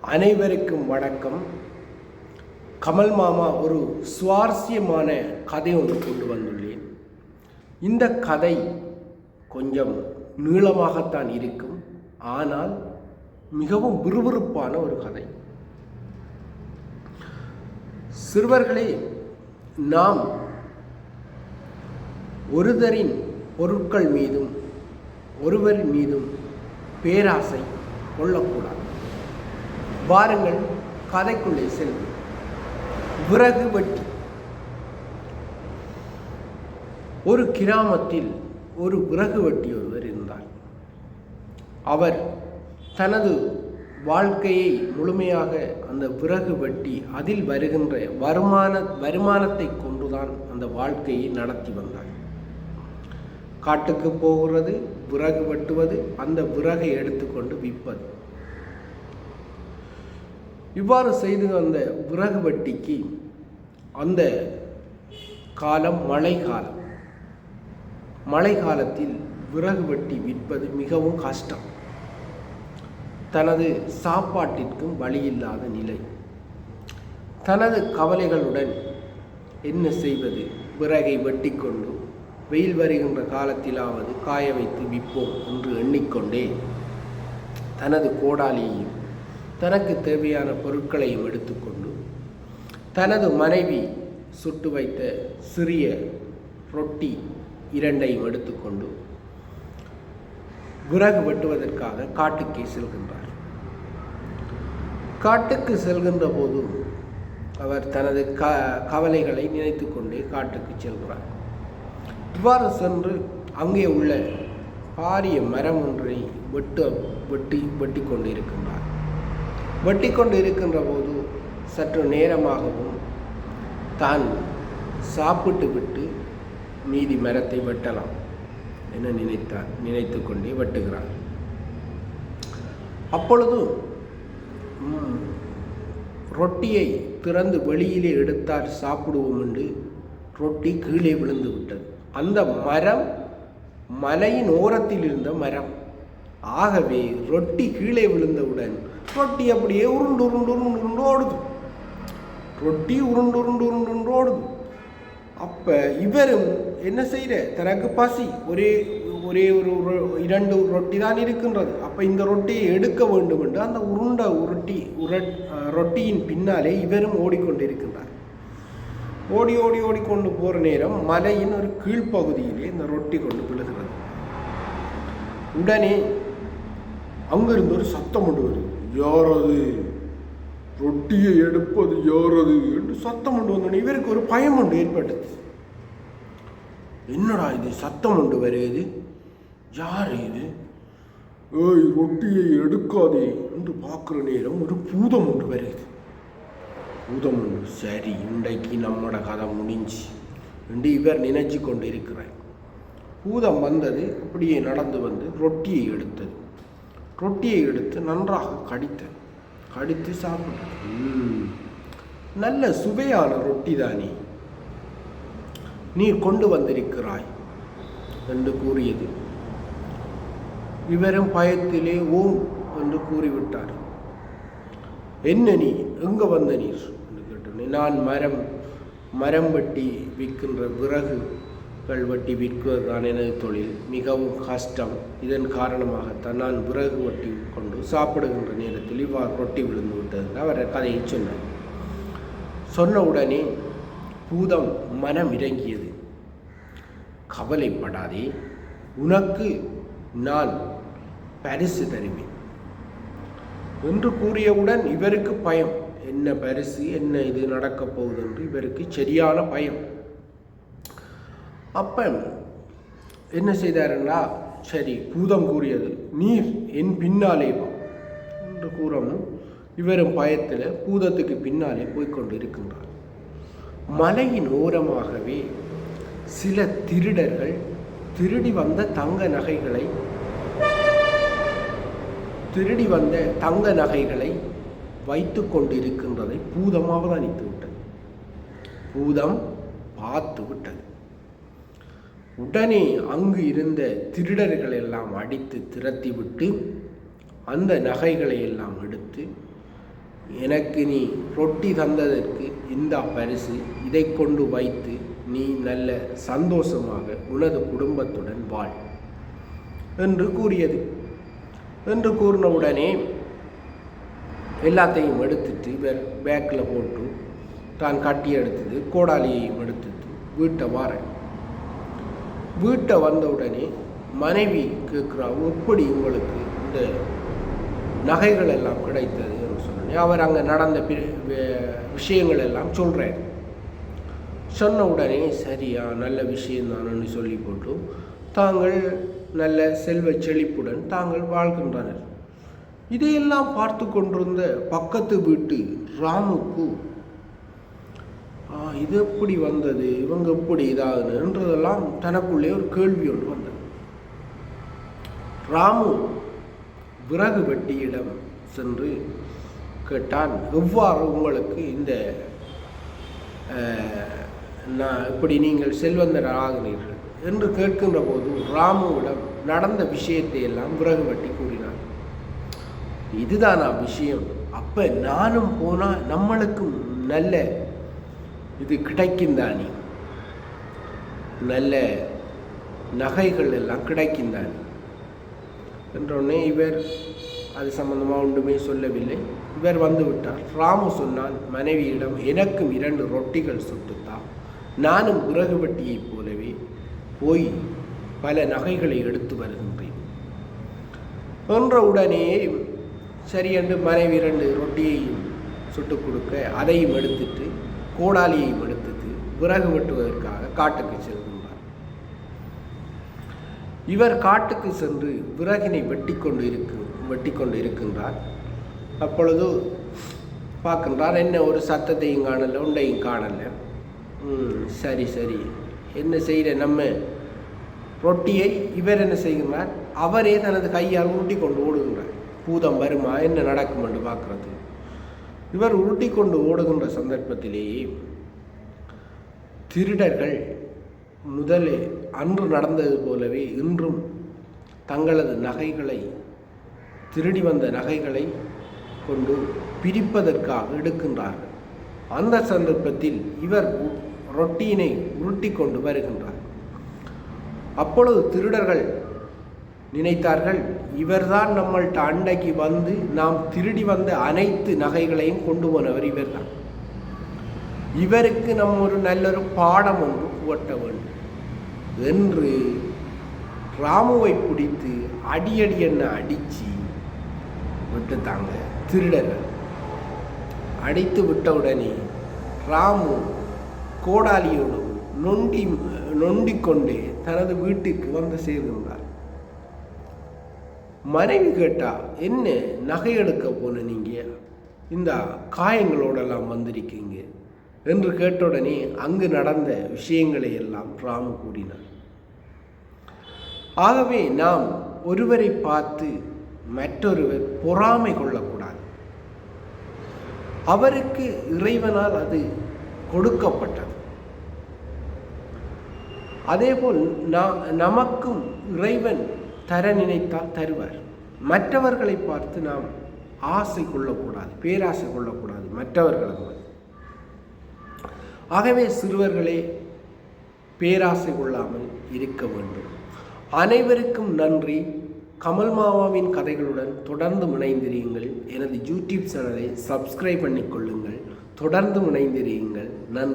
அனைவருக்கும் வணக்கம். கமல் மாமா ஒரு சுவாரஸ்யமான கதை ஒன்று கொண்டு வந்துள்ளேன். இந்த கதை கொஞ்சம் நீளமாகத்தான் இருக்கும். ஆனால் மிகவும் விறுவிறுப்பான ஒரு கதை. சிறுவர்களே நாம் ஒருதரின் பொருட்கள் மீதும் ஒருவரின் மீதும் பேராசை கொள்ளக்கூடாது. வாருங்கள் கதைக்குள்ளே செல்வோம். விறகு வெட்டி. ஒரு கிராமத்தில் ஒரு விறகு வெட்டி ஒருவர் இருந்தார். அவர் தனது வாழ்க்கையை முழுமையாக அந்த விறகு வெட்டி அதில் வருகின்ற வருமான வருமானத்தை கொண்டுதான் அந்த வாழ்க்கையை நடத்தி வந்தார். காட்டுக்கு போகிறது விறகு வெட்டுவது அந்த விறகை எடுத்துக்கொண்டு விற்பது. இவ்வாறு செய்து வந்த விறகு வெட்டிக்கு அந்த காலம் மழை காலம் மழை காலத்தில் விறகு வெட்டி விற்பது மிகவும் கஷ்டம். தனது சாப்பாட்டிற்கும் வழியில்லாத நிலை. தனது கவலைகளுடன் என்ன செய்வது? விறகை வெட்டிக்கொண்டு வெயில் வருகின்ற காலத்திலாவது காய வைத்து விற்போம் என்று எண்ணிக்கொண்டே தனது கோடாலியையும் தனக்கு தேவையான பொருட்களையும் எடுத்துக்கொண்டு தனது மனைவி சுட்டு வைத்த சிறிய ரொட்டி இரண்டையும் எடுத்துக்கொண்டு விறகு வெட்டுவதற்காக காட்டுக்கே செல்கின்றார். காட்டுக்கு செல்கின்ற போது அவர் தனது க கவலைகளை நினைத்து கொண்டே காட்டுக்கு செல்கிறார். இவ்வாறு சென்று அங்கே உள்ள பாரிய மரம் ஒன்றை வெட்டு வெட்டி வெட்டி கொண்டு இருக்கின்றார் வெட்டி கொண்டு இருக்கின்ற போது சற்று நேரமாகவும் தான் சாப்பிட்டு விட்டு மீதி மரத்தை வெட்டலாம் என நினைத்தார் நினைத்து கொண்டே வெட்டுகிறார் அப்பொழுது ரொட்டியை திறந்து வெளியிலே எடுத்தால் சாப்பிடுவோம் என்று ரொட்டி கீழே விழுந்து விட்டது. அந்த மரம் மலையின் ஓரத்தில் இருந்த மரம். ஆகவே ரொட்டி கீழே விழுந்தவுடன் ரொட்டி அப்படியே உருண்டு உருண்டு உருண்டு உருண்டு ஓடுது. ரொட்டி உருண்டு உருண்டு உருண்டு உருண்டு ஓடுது. அப்போ இவரும் என்ன செய்கிற தனக்கு பசி. ஒரே ஒரே ஒரு இரண்டு ரொட்டி தான் இருக்கின்றது. அப்போ இந்த ரொட்டியை எடுக்க வேண்டும் என்று அந்த உருண்ட உருட்டி உரட் ரொட்டியின் பின்னாலே இவரும் ஓடிக்கொண்டிருக்கின்றார். ஓடி ஓடி ஓடிக்கொண்டு போகிற நேரம் மலையின் ஒரு கீழ்ப்பகுதியிலே இந்த ரொட்டி கொண்டு விழுகிறது. உடனே அங்கிருந்து ஒரு சத்தம் ஒன்று வருது. யாரது? அது ரொட்டியை எடுப்பது யாரது அது என்று சத்தம் உண்டு வந்தோடனே இவருக்கு ஒரு பயம் உண்டு ஏற்பட்டது. என்னடா இது? சத்தம் உண்டு வருது யார் இது? ஏய் ரொட்டியை எடுக்காதே என்று பார்க்குற நேரம் ஒரு பூதம் ஒன்று வருது. பூதம் ஒன்று. சரி இன்றைக்கு நம்மளோட கதை முடிஞ்சு என்று இவர் நினைச்சு கொண்டு இருக்கிறார் பூதம் வந்தது அப்படியே நடந்து வந்து ரொட்டியை எடுத்தது. ரொட்டியை எடுத்து நன்றாக கடித்தேன் கடித்து சாப்பிட்டேன் நல்ல சுவையான ரொட்டி தானே. நீ கொண்டு வந்திருக்கிறாய் என்று கூறியது. இவரும் பயத்திலே ஓம் என்று கூறிவிட்டார். என்ன நீ? எங்க வந்த நீர்? என்று கேட்டேன். நான் மரம் மரம் வெட்டி விற்கின்ற விறகு வெட்டி விற்குவதுதான் எனது தொழில். மிகவும் கஷ்டம். இதன் காரணமாகத்தான் நான் விறகு வட்டி கொண்டு சாப்பிடுகின்ற நேரத்தில் இவ்வாறு ரொட்டி விழுந்து விட்டது அவர் கதையை சொன்னார். சொன்ன உடனே பூதம் மனம் இறங்கியது. கவலைப்படாதே. உனக்கு நான் பரிசு தருவேன். என்று கூறியவுடன் இவருக்கு பயம். என்ன பரிசு? என்ன இது நடக்கப் போகுது? என்று இவருக்கு சரியான பயம். அப்போ என்ன செய்தாருன்னா சரி பூதம் கூறியது நீர் என் பின்னாலே வா என்று கூறவும் இவரும் பயத்தில் பூதத்துக்கு பின்னாலே போய்க்கொண்டு இருக்கின்றார் மலையின் ஓரமாகவே சில திருடர்கள் திருடி வந்த தங்க நகைகளை திருடி வந்த தங்க நகைகளை வைத்து கொண்டிருக்கின்றதை பூதம் அவதானித்து விட்டது. பூதம் பார்த்து விட்டது. உடனே அங்கு இருந்த திருடர்கள் எல்லாம் அடித்து திரத்திவிட்டு அந்த நகைகளை எல்லாம் எடுத்து எனக்கு நீ ரொட்டி தந்ததற்கு இந்த பரிசு இதை கொண்டு வைத்து நீ நல்ல சந்தோஷமாக உனது குடும்பத்துடன் வாழ் என்று கூறியது. என்று கூறினவுடனே எல்லாத்தையும் எடுத்துட்டு இவர் பேக்கில் போட்டு தான் கட்டி எடுத்தது கோடாலியையும் எடுத்துட்டு வீட்டை வாரேன். வீட்டை வந்த உடனே மனைவி கேட்குறா எப்படி உங்களுக்கு இந்த நகைகள் எல்லாம் கிடைத்தது? சொன்னே அவர் அங்கே நடந்த வே- விஷயங்கள் எல்லாம் சொல்கிறார் சொன்ன உடனே சரியா நல்ல விஷயம்தானு சொல்லி போட்டு தாங்கள் நல்ல செல்வ செழிப்புடன் தாங்கள் வாழ்கின்றனர். இதையெல்லாம் பார்த்து கொண்டிருந்த பக்கத்து வீட்டு ராமுக்கு இது எப்படி வந்தது? இவங்க எப்படி இதாகுதுன்றதெல்லாம் தனக்குள்ளே ஒரு கேள்வி ஒன்று வந்தது. ராமு விறகு வெட்டியிடம் சென்று கேட்டான் எவ்வாறு உங்களுக்கு இந்த நான் இப்படி நீங்கள் செல்வந்தர் ஆகினீர்கள்? என்று கேட்கின்ற போது ராமுவிடம் நடந்த விஷயத்தை எல்லாம் விறகு வெட்டி இதுதான் இதுதானா விஷயம்? அப்போ நானும் போனால் நம்மளுக்கும் நல்ல இது கிடைக்கும் தானே நல்ல நகைகள் எல்லாம் கிடைக்கும் தானே இவர் அது சம்பந்தமாக ஒன்றுமே சொல்லவில்லை. இவர் வந்துவிட்டார் ராமு சொன்னான் மனைவியிடம் எனக்கும் இரண்டு ரொட்டிகள் சுட்டுத்தான் நானும் விறகு வெட்டியைப் போலவே போய் பல நகைகளை எடுத்து வருகின்றேன். என்ற உடனே சரி என்று மனைவி இரண்டு ரொட்டியையும் சுட்டுக் கொடுக்க அதையும் எடுத்துட்டு கோடாலியை எடுத்துட்டு விறகு வெட்டுவதற்காக காட்டுக்கு செல்கின்றார். இவர் காட்டுக்கு சென்று விறகினை வெட்டி கொண்டு இருக்கு வெட்டி கொண்டு இருக்கின்றார். அப்பொழுது பார்க்கின்றார் என்ன ஒரு சத்தத்தையும் காணலை உண்டையும் காணலை. ம், சரி சரி. என்ன செய்கிற நம்ம? ரொட்டியை இவர் என்ன செய்கின்றார்? அவரே தனது கையால் உருட்டி கொண்டு ஓடுகின்றார். பூதம் வருமா? என்ன நடக்கும் என்று பார்க்குறது. இவர் உருட்டி கொண்டு ஓடுகின்ற சந்தர்ப்பத்திலேயே திருடர்கள் முதலே அன்று நடந்தது போலவே இன்றும் தங்களது நகைகளை திருடி வந்த நகைகளை கொண்டு பிரிப்பதற்காக எடுக்கின்றார்கள். அந்த சந்தர்ப்பத்தில் இவர் ரொட்டியினை உருட்டி கொண்டு வருகின்றார். அப்பொழுது திருடர்கள் நினைத்தார்கள். இவர்தான் நம்மள்ட்ட அண்டைக்கு வந்து நாம் திருடி வந்த அனைத்து நகைகளையும் கொண்டு போனவர் இவர்தான். இவருக்கு நம்ம ஒரு நல்லொரு பாடம் ஒன்று புகட்ட வேண்டும். என்று ராமுவை பிடித்து அடியடி என்ன அடித்து விட்டுத்தாங்க திருடர்கள். அடித்து விட்டவுடனே ராமு கோடாலியோடு நொண்டி நொண்டிக்கொண்டே தனது வீட்டுக்கு வந்து சேர்கின்றார் மனைவி கேட்டா என்ன நகை எடுக்க போன நீங்க? இந்த காயங்களோடெல்லாம் வந்திருக்கீங்க. என்று கேட்டவுடனே அங்கு நடந்த விஷயங்களை எல்லாம் ராமு கூறினார். ஆகவே நாம் ஒருவரை பார்த்து மற்றொருவர் பொறாமை கொள்ளக்கூடாது. அவருக்கு இறைவனால் அது கொடுக்கப்பட்டது. அதேபோல் நா- நமக்கும் இறைவன் தர நினைத்தால் தருவார். மற்றவர்களை பார்த்து நாம் ஆசை கொள்ளக்கூடாது பேராசை கொள்ளக்கூடாது மற்றவர்களது ஆகவே சிறுவர்களே பேராசை கொள்ளாமல் இருக்க வேண்டும். அனைவருக்கும் நன்றி. கமல் மாமாவின் கதைகளுடன் தொடர்ந்து இணைந்திரியுங்கள் எனது யூடியூப் சேனலை சப்ஸ்கிரைப் பண்ணிக்கொள்ளுங்கள் தொடர்ந்து இணைந்திரியுங்கள் நன்றி.